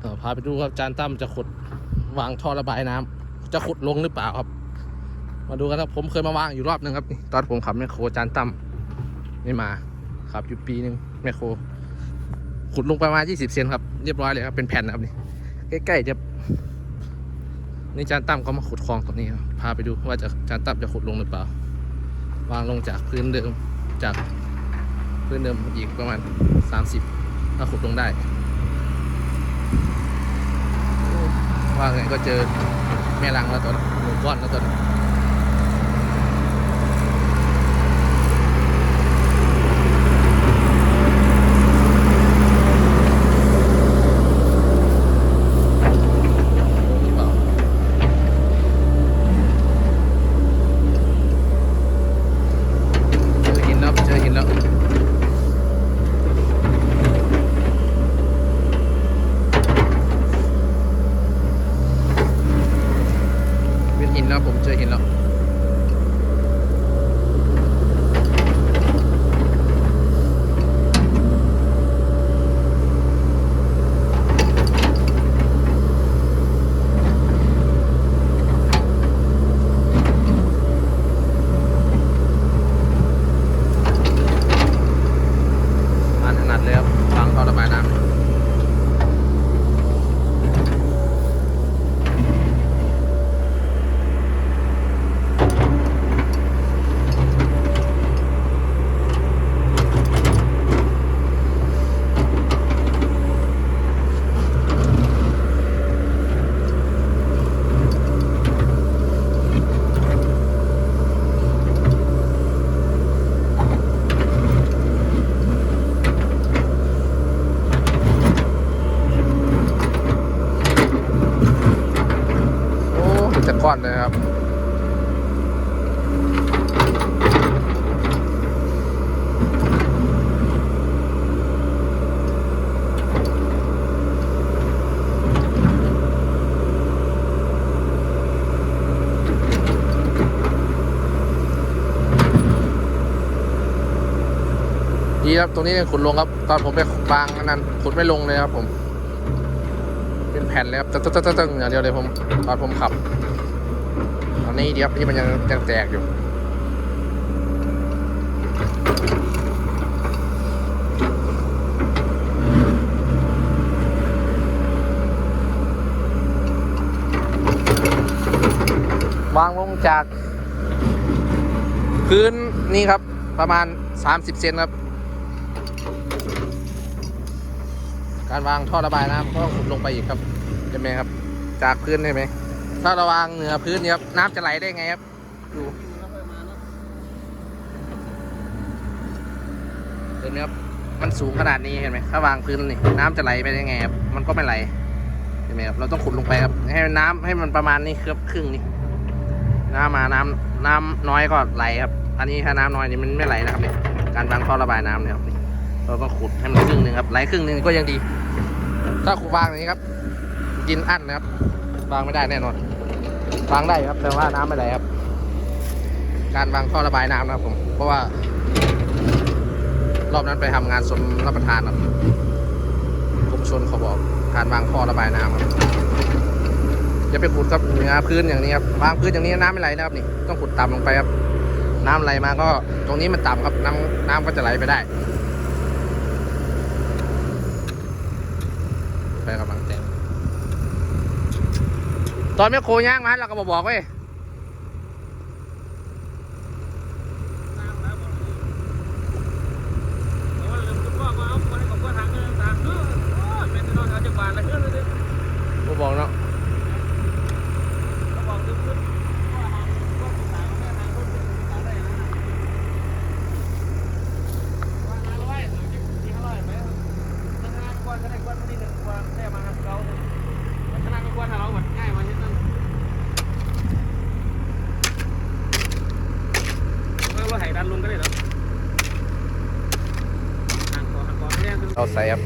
เออพาไปดูครับจานตั้มจะขุดวางท่อระบายน้ำจะขุดลงหรือเปล่าครับ มาดูกันครับผมเคยมาวางอยู่รอบหนึงครับตอนผมขับแมคโครจานตั้มไม่มาขับอยู่ปีหนึ่งแมคโครขุดลงประมาณ20เซนครับเรียบร้อยเลยครับเป็นแผ่นนะครับนี่ใกล้ๆจะนี่จานตั้มเขามาขุดคลองตรงนี้ครับพาไปดูว่าจะจานตั้มจะขุดลงหรือเปล่า วางลงจากพื้นเดิมจากพื้นเดิมอีกประมาณ 30 ถ้าขุดลงได้ ว่าไงก็เจอแม่ลังแล้วตัวนั้นหมูก้อนแล้วตัวนั้นหรือเปล่าเจอหินแล้วเจอหินแล้ว เป็นหิน แล้วผมเจอหินแล้ว มาถนัดเลยครับฟังท่อระบายน้ำ โอ้เป็นจะก้อนเลยครับ ดี ครับ ตรงนี้ขุดลงครับ ตอนผมไปวางนั้นขุดไม่ลงเลยครับผม เป็นแผ่นเลยครับตึ๊ดตึ๊ดตึ๊ดตึ๊ดอย่างเดียวเลยผมตอนผมขับ ตอนนี้เดียวที่มันยังยังแตกอยู่วางลงจาก พื้นนี่ครับประมาณ 30 เซนครับ การวางท่อระบายน้ำก็ต้องขุดลงไปอีกครับใช่ไหมครับ จากพื้นใช่ไหมถ้าเราวางเหนือพื้นเนี่ยครับน้ำจะไหลได้ไงครับดูเห็นไหมครับมันสูงขนาดนี้เห็นไหมถ้าวางพื้นนี่น้ำจะไหลไปได้ไงครับมันก็ไม่ไหลเห็นไหมครับเราต้องขุดลงไปครับ ให้น้ำให้มันประมาณนี้ครับครึ่งนี่น้ำมาน้ำน้ำน้อยก็ไหลครับ อันนี้ถ้าน้ำน้อยนี่มันไม่ไหลนะครับเนี่ยการวางท่อระบายน้ำเนี่ยครับ เราต้องขุดให้มันครึ่งหนึ่งครับไหลครึ่งหนึ่งก็ยังดี ถ้าขุดวางอย่างนี้ครับ กินอั้นนะครับ วางไม่ได้แน่นอน วางได้ครับ แต่ว่าน้ำไม่ไหลครับ การวางท่อระบายน้ำนะครับผม เพราะว่ารอบนั้นไปทำงานสมรับประทานครับกรมชนเขาบอกการวางท่อระบายน้ำครับอย่าไปขุดครับเนื้อพื้นอย่างนี้ครับวางพื้นอย่างนี้น้ำไม่ไหลนะครับนี่ต้องขุดต่ำลงไปครับ น้ำไหลมาก็ตรงนี้มันต่ำครับน้ำน้ำก็จะไหลไปได้ ไปกำลังแต่ง ตอนแม่โคย่างมาเราก็บอกบอกไว้ยบอกเนาะเราใส่ครับ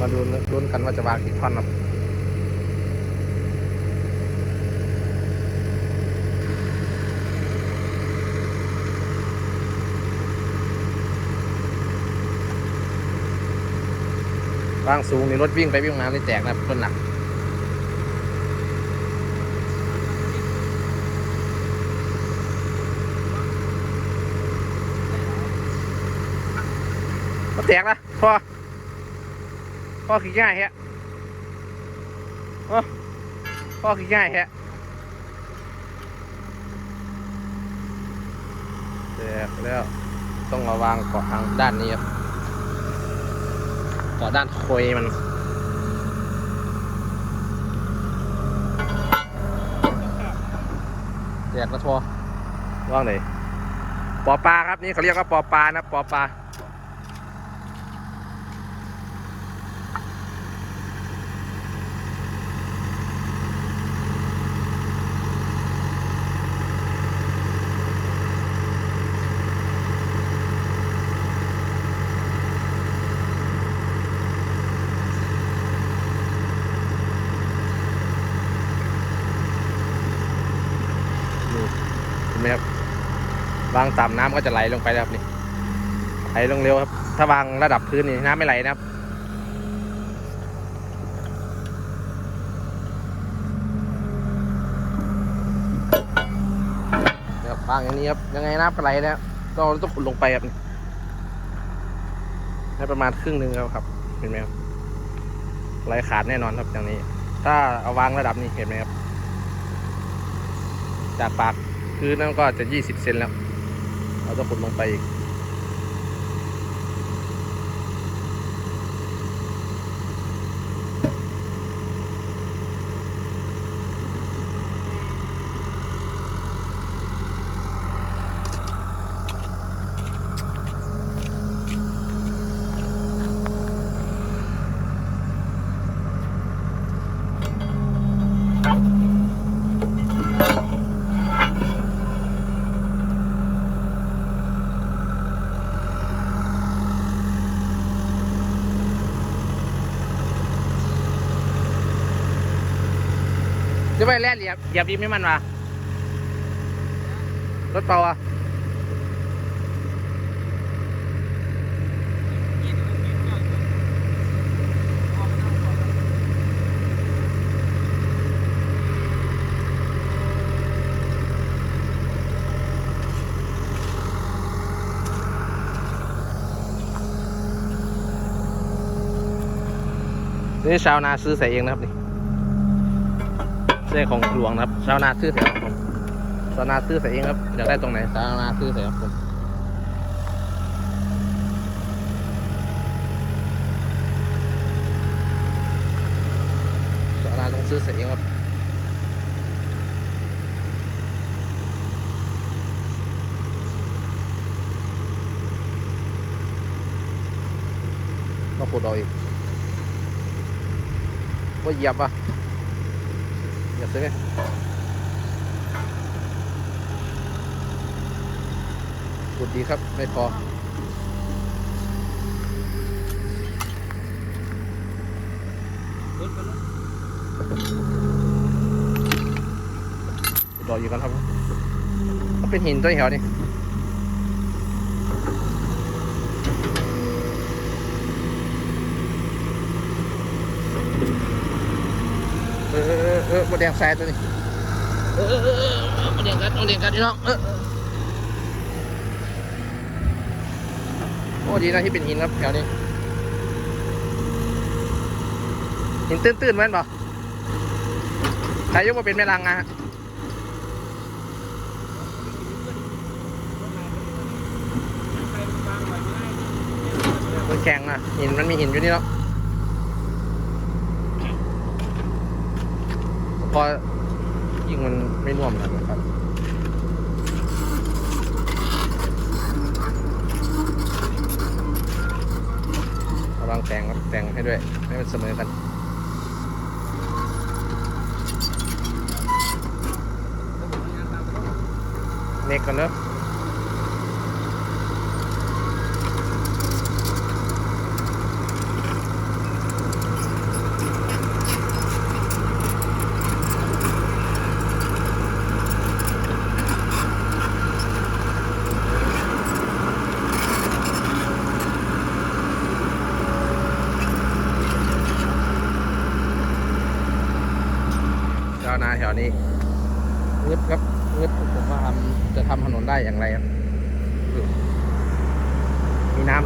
มาดูลุ้นกันว่าจะวางกี่ท่อนครับ วางสูงนี่รถวิ่งไปวิ่งมาเลยแตกนะครับคนหนักมันแตกนะพ่อพ่อขี้ง่ายฮะพ่อพ่อขี้ง่ายฮะแตกแล้วต้องระวางเกาะทางด้านนี้ครับ กาะด้านโคยมันแจกแล้วพ่อว่างไหนปอปลาครับนี่เขาเรียกว่าปอปลานะปอปลา นี่เห็นไหมครับวางต่ำน้ำก็จะไหลลงไปแล้วครับนี่ไหลลงเร็วครับ ถ้าวางระดับพื้นนี่น้ำไม่ไหลนะครับเดี๋ยววางอย่างนี้ครับยังไงน้ำก็ไหลนะครับก็ต้องขุดลงไปครับให้ประมาณครึ่งหนึ่งครับครับ เห็นไหมครับไหลขาดแน่นอนครับอย่างนี้ ถ้าเอาวางระดับนี้เห็นไหมครับ จากปากพื้นนั่นก็จะ 20 เซนแล้ว เราต้องขุดลงไปอีก ไปแล่นเหยียบเหยียบดินไม่มันวะรถเปล่าอะนี่ชาวนาซื้อใส่เองนะครับนี่ เส้ของหลวงนะครับชาวนาซื้อเสียครับผมชาวนาซื้อเสียเองครับอยากได้ตรงไหนชาวนาซื้อเสียครับผมชาวนาต้องซื้อเสียเองครับต้องขุดเอาอีกว่าเหยียบอะ อย่าซื้อกุดดีครับ ไม่พอรออยู่กันครับเขาเป็นหินตัวเหี่ยนี่เออ ออมาแดงทรายตัวนี้เออเออเออเออมาแดงกัดมาแดงกัดพี่น้องเออเออโอ้ดีนะที่เป็นหินครับแถวนี้ หินตื้นๆเหมือนเปล่าใครยกมาเป็นแม่ลังอะฮะมันแข็งอะหินมันมีหินอยู่นี่แล้ว พอยิงมันไม่น่วมนะครับระวังแต่งครับแต่งให้ด้วย ให้มันเสมอกันเน็กกันเนอะ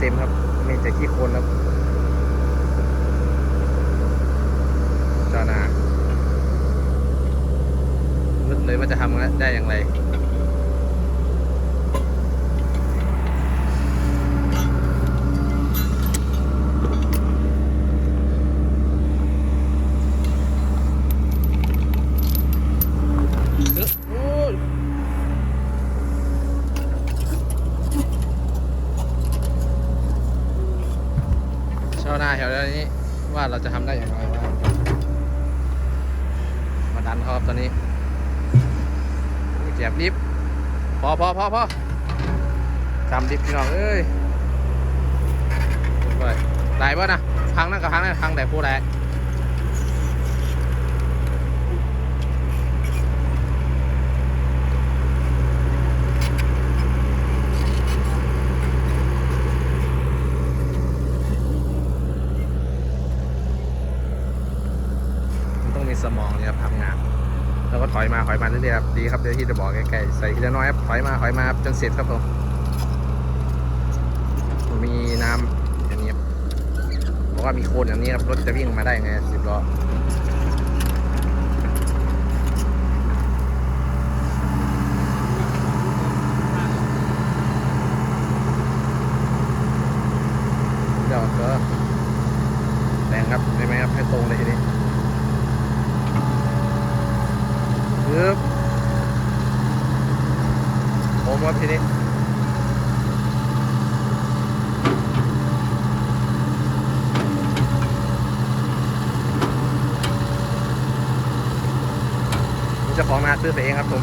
เต็มครับมีแต่ขี้โคลนครับเจ้านางึดเลยว่าจะทำได้อย่างไร เออโอ้ยชาวนา แถวนี้ ว่าเราจะทำได้อย่างไรบ้างมาดันเขาครับตอนนี้นี่แจบลิฟพอพอพอพอจำลิฟพี่น้องเอ้ยไปได้ป่ะนะพังนั่นกับพังนั่นพังแต่ผู้ใดมัน สมองเนี่ยครับทำงานแล้วก็ถอยมาถอยมาเรื่อยๆครับดีครับเดี๋ยวที่จะบอกใกล้ๆใส่ทีละน้อยครับถอยมาถอยมาจนเสร็จครับผมมีน้ำอย่างนี้ครับบอกว่ามีโคลนอย่างนี้ครับรถจะวิ่งมาได้ไงสิบล้อเดี๋ยวก็แรงครับได้ไหมครับให้ตรงเลยทีนี้ ปึ๊บผมครับทีนี้นี่เจ้าของนาซื้อไปเองครับผม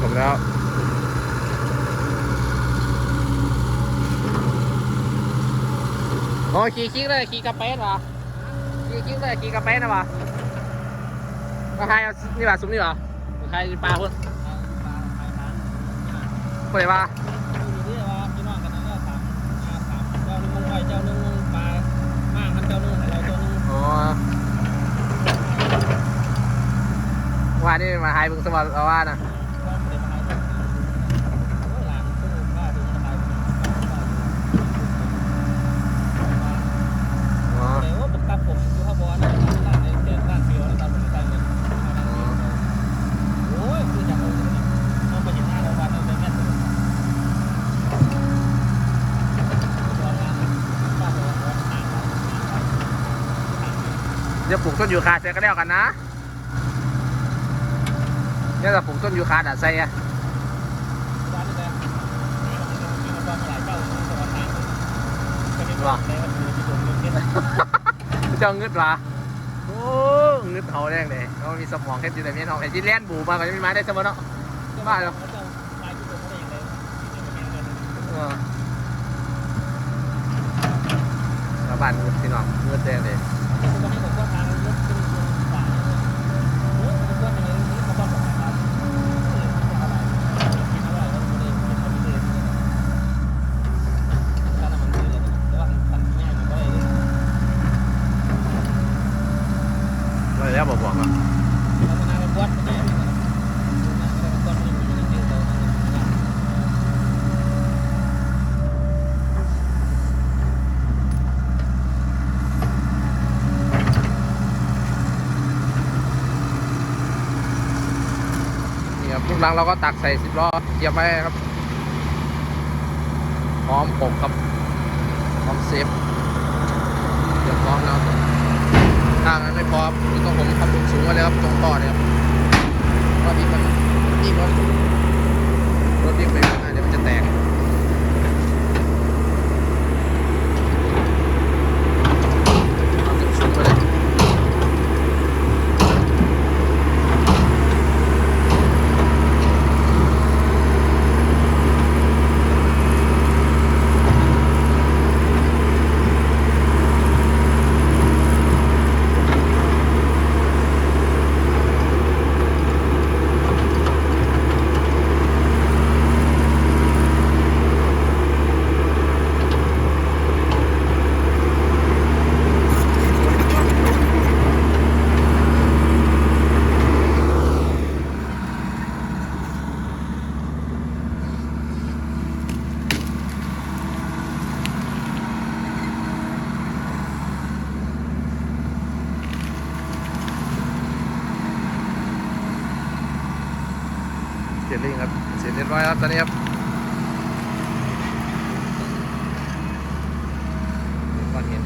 ผมรับผมแล้วโอ้ขี่คิกเลยขี่กระเป๊ะวะขี่คิกเลยขี่กระเป๊ะนะวะมาใครเอานี่วะซุ้มนี่วะมาใครปลาพุ่นคนไหนวะอ๋อว่านี่มาหายเบึงสมบัติเอาว่านะ อ๋อเดี๋ยวปลูกต้นยูคาใส่ก็แล้วกันนะ เนี่ยจะปลูกต้นยูคาดัดใส่อะเจ้าเงึดวะโอ้เงึดเขาแรงเลยเขามีสมองแค่อยู่แต่เนี้ยน้องไอ้ที่แล่นบูมาก็จะมีไม้ได้สมองเนาะบ้าเหรอชาวบ้านเงึดพี่น้องเงึดแดงเลย ไม่แล้วบอกบอกอะ ลังเราก็ตักใส่สิบล้อเกียบไว้ครับ พร้อมปกครับพร้อมเซฟเดี๋ยวพร้อมแล้วถ้างั้นไม่พอครับก็ผมขับลงสูงไว้เลยครับตรงต่อเนี่ยครับเพราที่มันนี่รถรถวิ่งไปข้างน้เดี๋ยวมันจะแตก ร้อยครับตอนนี้ครับก้อนหิน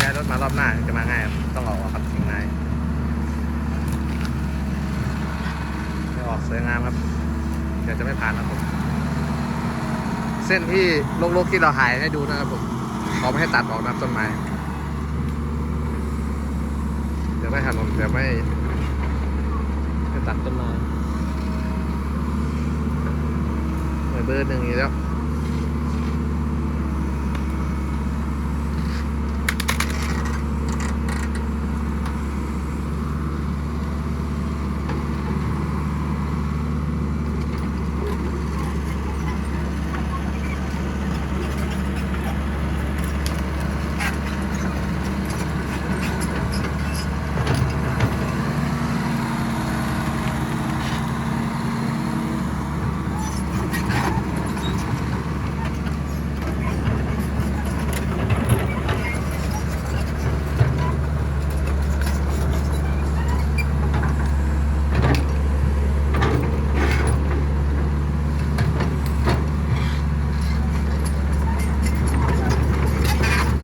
ย้ายรถมารอบหน้าจะมาง่ายครับ ต้องออกครับชิงนายจะออกสวยงามครับ เดี๋ยวจะไม่ผ่านครับผม เส้นที่โลกๆที่เราหายให้ดูนะครับผม เขาไม่ให้ตัดออกนะต้นไม้เดี๋ยวไม่ถนนเดี๋ยวไม่ไม่ตัดต้นไม้เหมือนเบอร์หนึ่งอยู่แล้ว